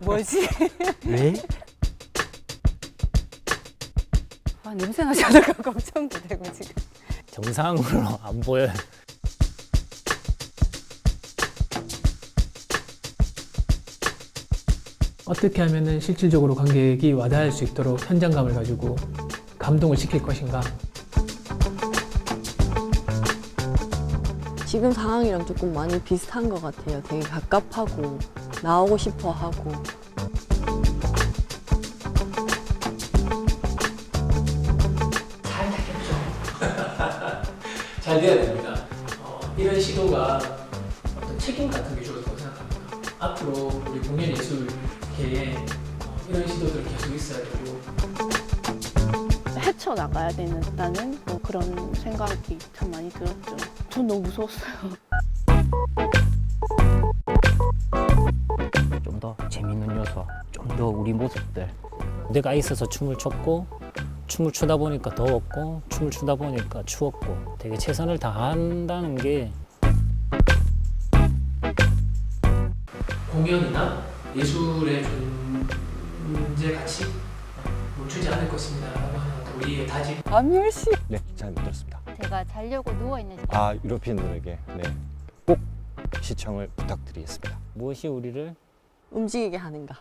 뭐지? 왜? 아, 냄새 나지 않을까 걱정도 되고 지금. 정상으로 안 보여요. 어떻게 하면 실질적으로 관객이 와닿을 수 있도록 현장감을 가지고 감동을 시킬 것인가 지금 상황이랑 조금 많이 비슷한 것 같아요. 되게 갑갑하고 나오고 싶어 하고 잘 돼야 됩니다. 어, 이런 시도가 어떤 책임 같은 게 주어졌다고 생각합니다. 앞으로 우리 공연 예술계에 어, 이런 시도들이 계속 있어야 되고 헤쳐나가야 된다는 뭐 그런 생각이 참 많이 들었죠. 전 너무 무서웠어요. 좀 더 재밌는 요소, 좀 더 우리 모습들. 내가 있어서 춤을 췄고, 춤을 추다 보니까 더웠고, 춤을 추다 보니까 추웠고, 되게 최선을 다한다는 게 공연이나 예술의 존재 가치 멈추지 않을 것입니다라고 하는 어떤 우리의 다짐 밤10시. 네, 잘 못 들었습니다. 제가 자려고 누워 있는 시간. 아, 유로피언들에게 네, 꼭 시청을 부탁드리겠습니다. 무엇이 우리를 움직이게 하는가.